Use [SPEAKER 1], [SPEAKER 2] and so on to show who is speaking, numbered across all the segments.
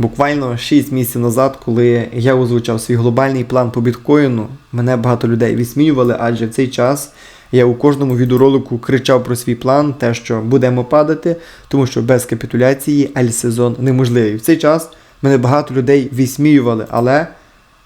[SPEAKER 1] Буквально 6 місяців назад, коли я озвучав свій глобальний план по біткоїну, мене багато людей відсміювали, адже в цей час я у кожному відеоролику кричав про свій план, те, що будемо падати, тому що без капітуляції альсезон неможливий. В цей час мене багато людей відсміювали, але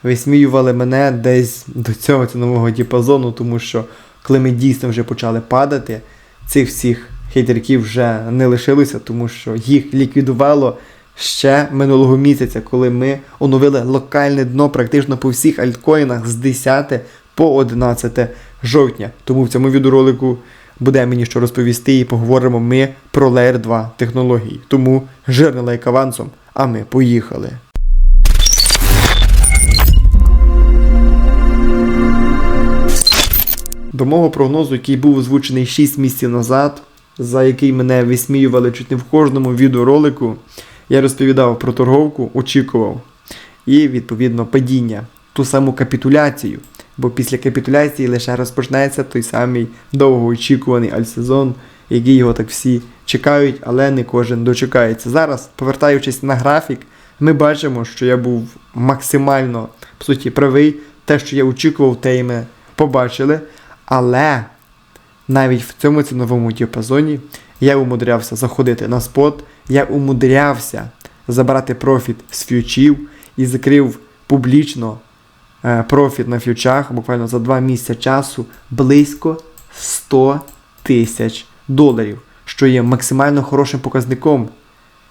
[SPEAKER 1] висміювали мене десь до цього цінового діапазону, тому що коли ми дійсно вже почали падати, цих всіх хейтерків вже не лишилося, тому що їх ліквідувало ще минулого місяця, коли ми оновили локальне дно практично по всіх альткоїнах з 10 по 11 жовтня. Тому в цьому відеоролику буде мені що розповісти і поговоримо ми про Layer 2 технології. Тому жирний лайк авансом, а ми поїхали. До мого прогнозу, який був озвучений 6 місяців назад, за який мене висміювали чуть не в кожному відеоролику, я розповідав про торговку, очікував. І, відповідно, падіння, ту саму капітуляцію. Бо після капітуляції лише розпочнеться той самий довгоочікуваний альсезон, який його так всі чекають, але не кожен дочекається. Зараз, повертаючись на графік, ми бачимо, що я був максимально по суті правий. Те, що я очікував, те і ми побачили. Але навіть в цьому ціновому діапазоні я умудрявся заходити на спот, я умудрявся забрати профіт з фьючів і закрив публічно е, профіт на фьючах буквально за 2 місяці часу близько 100 тисяч доларів, що є максимально хорошим показником.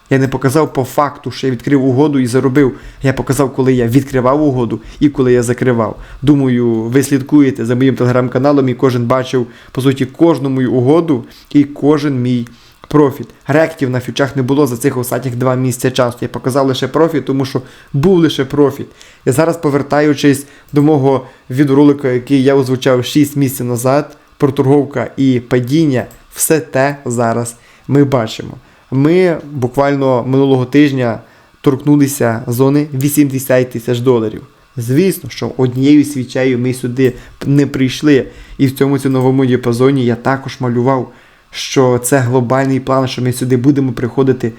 [SPEAKER 1] Я не показав по факту, що я відкрив угоду і заробив. Я показав, коли я відкривав угоду і коли я закривав. Думаю, ви слідкуєте за моїм телеграм-каналом і кожен бачив, по суті, кожну мою угоду і кожен мій профіт. Ректів на фьючах не було за цих останніх два місяці часу. Я показав лише профіт, тому що був лише профіт. І зараз, повертаючись до мого відеоролика, який я озвучав 6 місяців назад, про торговка і падіння, все те зараз ми бачимо. Ми буквально минулого тижня торкнулися зони 80 тисяч доларів. Звісно, що однією свічею ми сюди не прийшли. І в цьому ціновому діапазоні я також малював, що це глобальний план, що ми сюди будемо приходити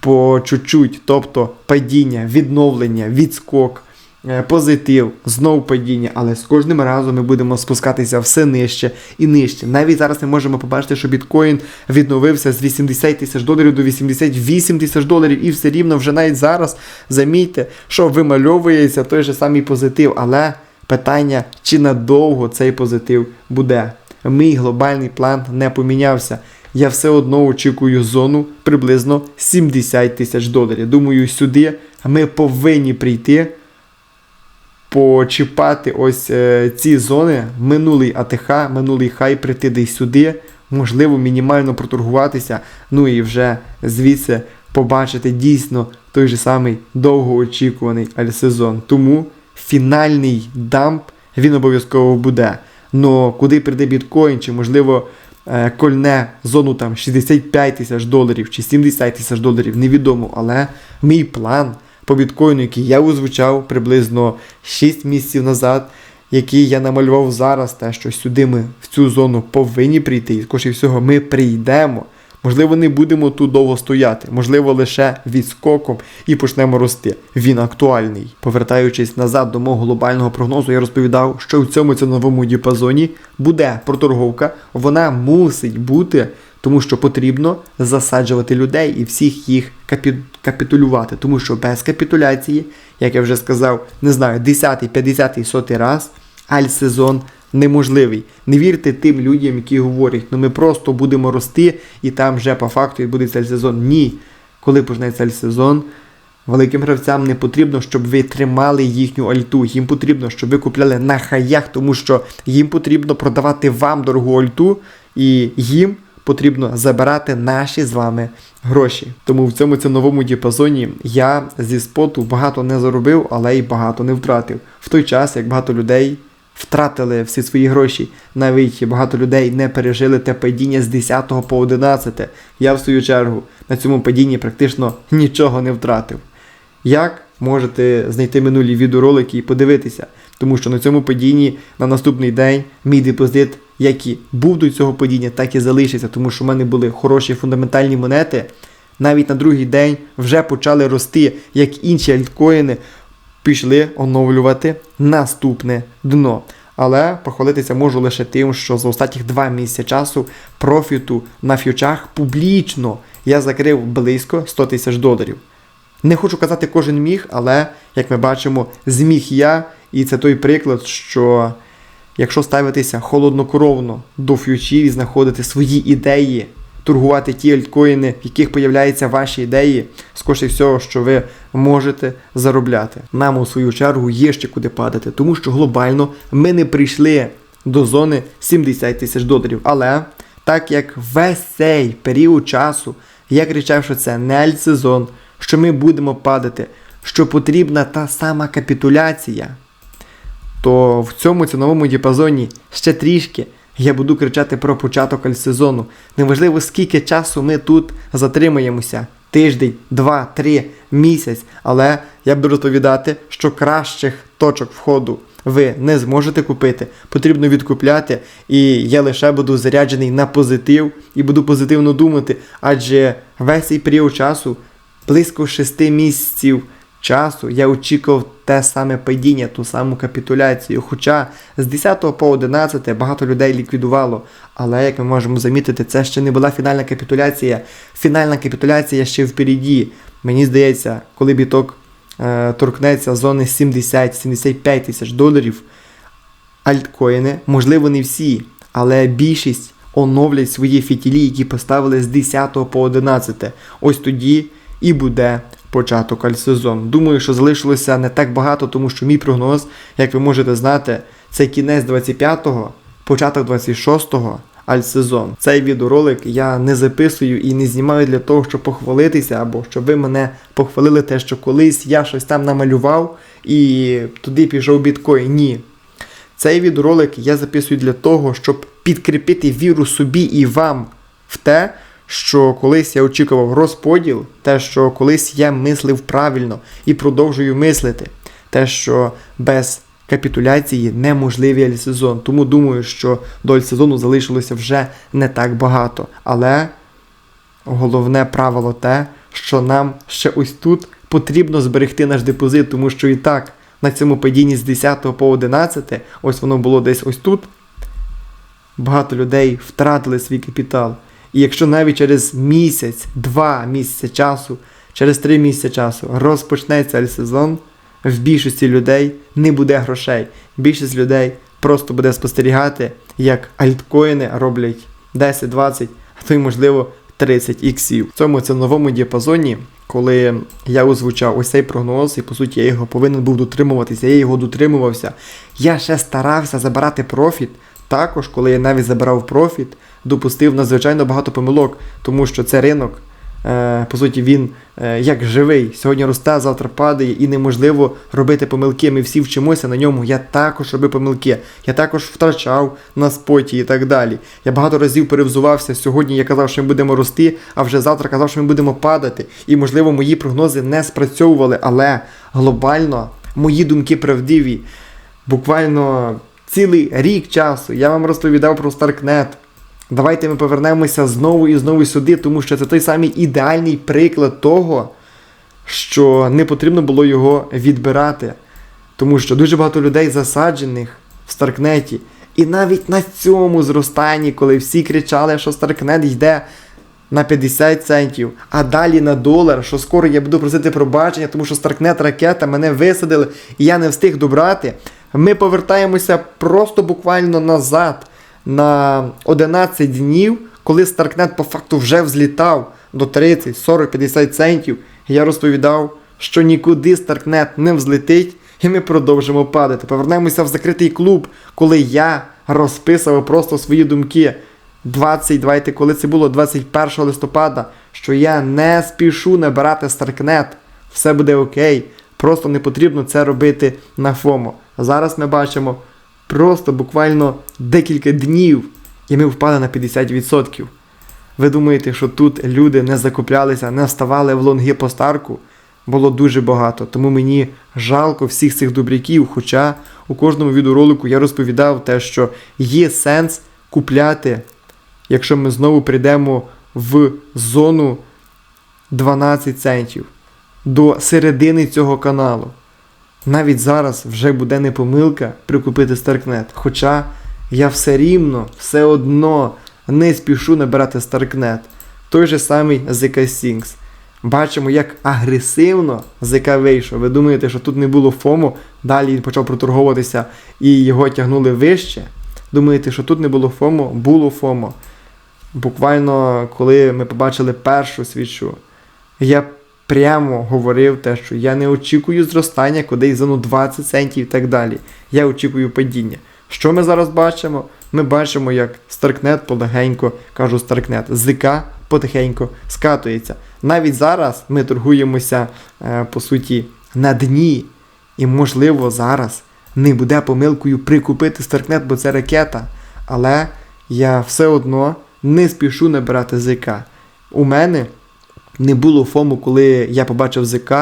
[SPEAKER 1] по чуть-чуть, тобто падіння, відновлення, відскок, е, позитив, знов падіння, але з кожним разом ми будемо спускатися все нижче і нижче. Навіть зараз ми можемо побачити, що біткоін відновився з 80 тисяч доларів до 88 тисяч доларів, і все рівно вже навіть зараз замітьте, що вимальовується той же самий позитив. Але питання, чи надовго цей позитив буде. Мій глобальний план не помінявся. Я все одно очікую зону приблизно 70 тисяч доларів. Думаю, сюди ми повинні прийти почіпати ось е, ці зони, минулий АТХ, минулий хай прийти десь сюди, можливо, мінімально проторгуватися, ну і вже звідси побачити дійсно той же самий довгоочікуваний альсезон. Тому фінальний дамп він обов'язково буде. Но куди прийде біткоін, чи можливо е, кольне зону там 65 тисяч доларів чи 70 тисяч доларів, невідомо. Але мій план по біткоїну, який я озвучав приблизно 6 місяців назад, який я намалював зараз, те, що сюди ми в цю зону повинні прийти, і скоріше всього ми прийдемо. Можливо, не будемо тут довго стояти, можливо, лише відскоком і почнемо рости. Він актуальний. Повертаючись назад до мого глобального прогнозу, я розповідав, що в цьому ціновому діапазоні буде проторговка, вона мусить бути, тому що потрібно засаджувати людей і всіх їх капі... капітулювати. Тому що без капітуляції, як я вже сказав, не знаю, 10, 50, 100 раз, альсезон неможливий. Не вірте тим людям, які говорять, ну ми просто будемо рости і там вже по факту відбудеться сезон. Ні. Коли почнеться сезон, великим гравцям не потрібно, щоб ви тримали їхню альту. Їм потрібно, щоб ви купляли на хаях, тому що їм потрібно продавати вам дорогу альту, і їм потрібно забирати наші з вами гроші. Тому в цьому ціновому діапазоні я зі споту багато не заробив, але й багато не втратив. В той час, як багато людей втратили всі свої гроші. Навіть багато людей не пережили те падіння з 10 по 11. Я, в свою чергу, на цьому падінні практично нічого не втратив. Як можете знайти минулі відеоролики і подивитися? Тому що на цьому падінні на наступний день мій депозит, як і був до цього падіння, так і залишиться, тому що в мене були хороші фундаментальні монети. навіть на другий день вже почали рости, як інші альткоїни пішли оновлювати наступне дно. Але похвалитися можу лише тим, що за останні два місяці часу профіту на ф'ючах публічно я закрив близько 100 тисяч доларів. Не хочу казати кожен міг, але як ми бачимо, зміг я, і це той приклад, що якщо ставитися холоднокровно до ф'ючів і знаходити свої ідеї, торгувати ті альткоїни, в яких появляються ваші ідеї, скоріше всього, що ви можете заробляти. Нам у свою чергу є ще куди падати, тому що глобально ми не прийшли до зони 70 тисяч доларів. Але так як весь цей період часу я кричав, що це не альтсезон, що ми будемо падати, що потрібна та сама капітуляція, то в цьому ціновому діапазоні ще трішки я буду кричати про початок альтсезону. Неважливо, скільки часу ми тут затримаємося. Тиждень, два, три, місяць. Але я буду розповідати, що кращих точок входу ви не зможете купити. Потрібно відкупляти, і я лише буду заряджений на позитив і буду позитивно думати, адже весь цей період часу, близько 6 місяців часу, я очікував те саме падіння, ту саму капітуляцію. Хоча з 10 по 11 багато людей ліквідувало. Але як ми можемо замітити, це ще не була фінальна капітуляція. Фінальна капітуляція ще впереді. Мені здається, коли біток е, торкнеться зони 70-75 тисяч доларів, альткоїни, можливо, не всі, але більшість оновлять свої фітілі, які поставили з 10 по 11. Ось тоді і буде початок альтсезону. Думаю, що залишилося не так багато, тому що мій прогноз, як ви можете знати, це кінець 25-го, початок 26-го. Альтсезон. Цей відеоролик я не записую і не знімаю для того, щоб похвалитися, або щоб ви мене похвалили те, що колись я щось там намалював і туди пішов біткоін. Ні. Цей відеоролик я записую для того, щоб підкріпити віру собі і вам в те, що колись я очікував розподіл, те, що колись я мислив правильно і продовжую мислити, те, що без капітуляції неможливий альсезон. Тому думаю, що до альсезону залишилося вже не так багато. Але головне правило те, що нам ще ось тут потрібно зберегти наш депозит, тому що і так на цьому падінні з 10 по 11, ось воно було десь ось тут. Багато людей втратили свій капітал. І якщо навіть через місяць, два місяці часу, через три місяці часу розпочнеться альсезон, в більшості людей не буде грошей. Більшість людей просто буде спостерігати, як альткоїни роблять 10, 20, а то й можливо 30 іксів. В цьому це новому діапазоні, коли я озвучав ось цей прогноз, і по суті я його повинен був дотримуватися, я його дотримувався. Я ще старався забирати профіт. Також, коли я навіть забирав профіт, допустив надзвичайно багато помилок, тому що це ринок. Е, по суті, він е, як живий. Сьогодні росте, завтра падає, і неможливо робити помилки. Ми всі вчимося на ньому. Я також робив помилки. Я також втрачав на споті і так далі. Я багато разів перевзувався. Сьогодні я казав, що ми будемо рости, а вже завтра казав, що ми будемо падати. І, можливо, мої прогнози не спрацьовували, але глобально мої думки правдиві. Буквально цілий рік часу я вам розповідав про Старкнет. Давайте ми повернемося знову і знову сюди, тому що це той самий ідеальний приклад того, що не потрібно було його відбирати. Тому що дуже багато людей засаджених в Старкнеті. І навіть на цьому зростанні, коли всі кричали, що Старкнет йде на 50 центів, а далі на долар, що скоро я буду просити пробачення, тому що Старкнет ракета мене висадили і я не встиг добрати. Ми повертаємося просто буквально назад на 11 днів, коли Старкнет по факту вже взлітав до 30, 40, 50 центів. Я розповідав, що нікуди Старкнет не взлетить, і ми продовжимо падати. Повернемося в закритий клуб, коли я розписував просто свої думки. 20, давайте, коли це було 21 листопада, що я не спішу набирати Старкнет. Все буде окей. Просто не потрібно це робити на ФОМО. Зараз ми бачимо просто буквально декілька днів, і ми впали на 50%. Ви думаєте, що тут люди не закуплялися, не вставали в лонги по старку? Було дуже багато, тому мені жалко всіх цих добряків. Хоча у кожному відеоролику я розповідав те, що є сенс купляти, якщо ми знову прийдемо в зону 12 центів до середини цього каналу. Навіть зараз вже буде не помилка прикупити Старкнет. Хоча я все рівно, все одно не спішу набирати Старкнет. Той же самий ZK Sings. Бачимо, як агресивно ЗК вийшов. Ви думаєте, що тут не було ФОМу, далі він почав проторговуватися і його тягнули вище. Думаєте, що тут не було ФОМу? Було ФОМо. Буквально, коли ми побачили першу свічу, я прямо говорив те, що я не очікую зростання кудись за ну 20 центів і так далі. Я очікую падіння. Що ми зараз бачимо? Ми бачимо, як Старкнет полегенько, кажу Старкнет, ЗК потихеньку скатується. Навіть зараз ми торгуємося, е, по суті, на дні. І, можливо, зараз не буде помилкою прикупити Старкнет, бо це ракета. Але я все одно не спішу набирати ЗК. У мене не було фому, коли я побачив ЗК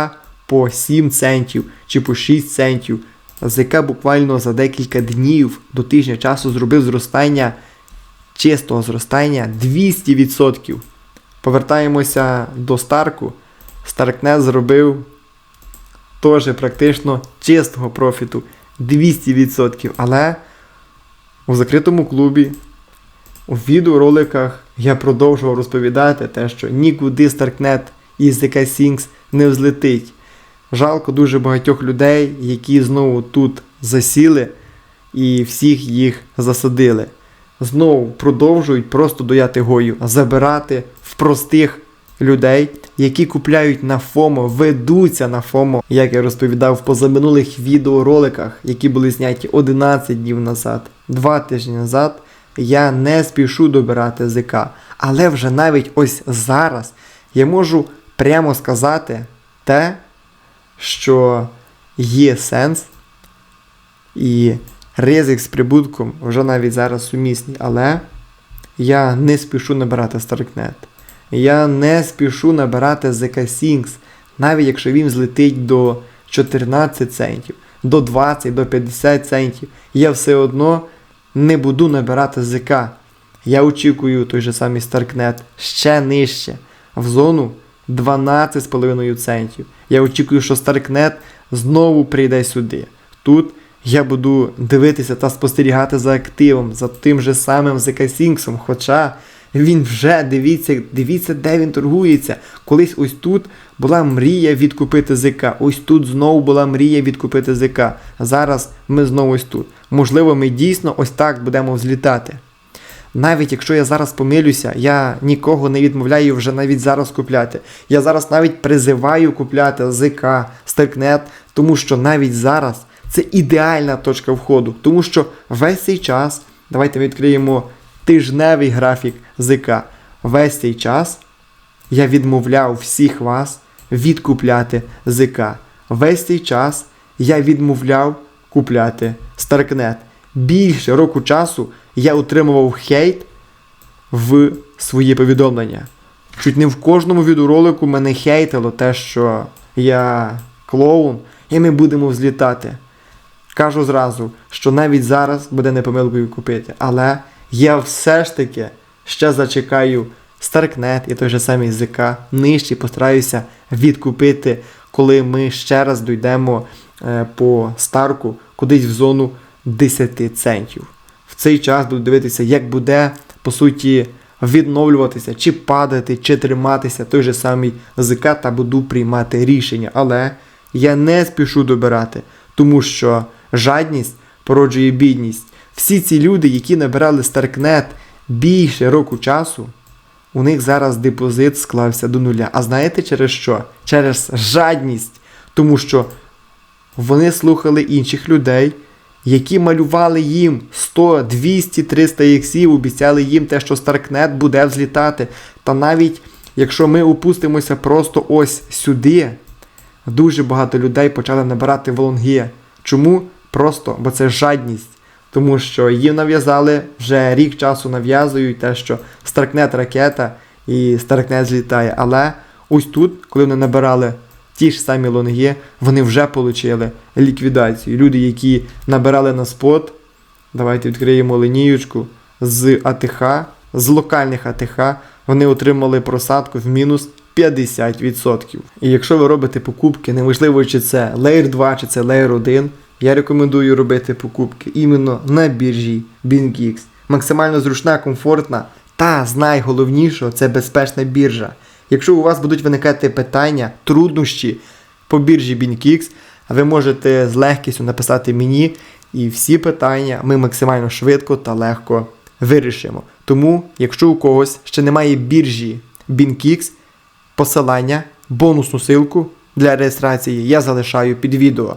[SPEAKER 1] по 7 центів чи по 6 центів. ЗК буквально за декілька днів до тижня часу зробив зростання, чистого зростання 200%. Повертаємося до Старку. Старкнет зробив теж практично чистого профіту 200%. Але у закритому клубі у відеороликах я продовжував розповідати те, що нікуди Старкнет із ZK Sings не взлетить. Жалко дуже багатьох людей, які знову тут засіли і всіх їх засадили. Знову продовжують просто дояти гою, забирати в простих людей, які купляють на ФОМО, ведуться на ФОМО, як я розповідав в позаминулих відеороликах, які були зняті 11 днів назад, 2 тижні назад. Я не спішу добирати ЗК. Але вже навіть ось зараз я можу прямо сказати те, що є сенс, і ризик з прибутком вже навіть зараз сумісний. Але я не спішу набирати Старкнет. Я не спішу набирати ZK Sings, навіть якщо він злетить до 14 центів, до 20, до 50 центів. Я все одно не буду набирати ЗК. Я очікую той же самий Старкнет ще нижче, в зону 12,5 центів. Я очікую, що Старкнет знову прийде сюди. Тут я буду дивитися та спостерігати за активом, за тим же самим ЗК Сінксом. Хоча він вже дивіться, дивіться, де він торгується. Колись ось тут була мрія відкупити ЗК. Ось тут знову була мрія відкупити ЗК. Зараз ми знову ось тут. Можливо, ми дійсно ось так будемо взлітати. Навіть якщо я зараз помилюся, я нікого не відмовляю вже навіть зараз купляти. Я зараз навіть призиваю купляти ЗК, Старкнет, тому що навіть зараз це ідеальна точка входу. Тому що весь цей час, давайте відкриємо тижневий графік ЗК. Весь цей час я відмовляв всіх вас відкупляти ЗК. Весь цей час я відмовляв купляти Старкнет. Більше року часу я отримував хейт в свої повідомлення. Чуть не в кожному відеоролику мене хейтило те, що я клоун, і ми будемо взлітати. Кажу зразу, що навіть зараз буде не помилкою купити, але я все ж таки ще зачекаю Старкнет і той же самий ЗК нижче постараюся відкупити, коли ми ще раз дійдемо е, по старку кудись в зону 10 центів. В цей час буду дивитися, як буде, по суті, відновлюватися, чи падати, чи триматися той же самий ЗК та буду приймати рішення. Але я не спішу добирати, тому що жадність породжує бідність. Всі ці люди, які набирали Старкнет більше року часу, у них зараз депозит склався до нуля. А знаєте через що? Через жадність. Тому що вони слухали інших людей, які малювали їм 100, 200, 300 іксів, обіцяли їм те, що Старкнет буде взлітати. Та навіть якщо ми опустимося просто ось сюди, дуже багато людей почали набирати волонги. Чому? Просто, бо це жадність. Тому що їм нав'язали вже рік часу нав'язують те, що Старкнет ракета і Старкнет злітає. Але ось тут, коли вони набирали ті ж самі лонги, вони вже отримали ліквідацію. Люди, які набирали на спот, давайте відкриємо лінієчку з АТХ, з локальних АТХ, вони отримали просадку в мінус 50%. І якщо ви робите покупки, неважливо чи це Layer 2 чи це Layer 1, я рекомендую робити покупки іменно на біржі BingX. Максимально зручна, комфортна та з найголовнішого це безпечна біржа. Якщо у вас будуть виникати питання, труднощі по біржі BingX, ви можете з легкістю написати мені, і всі питання ми максимально швидко та легко вирішимо. Тому, якщо у когось ще немає біржі BingX, посилання, бонусну ссылку для реєстрації я залишаю під відео.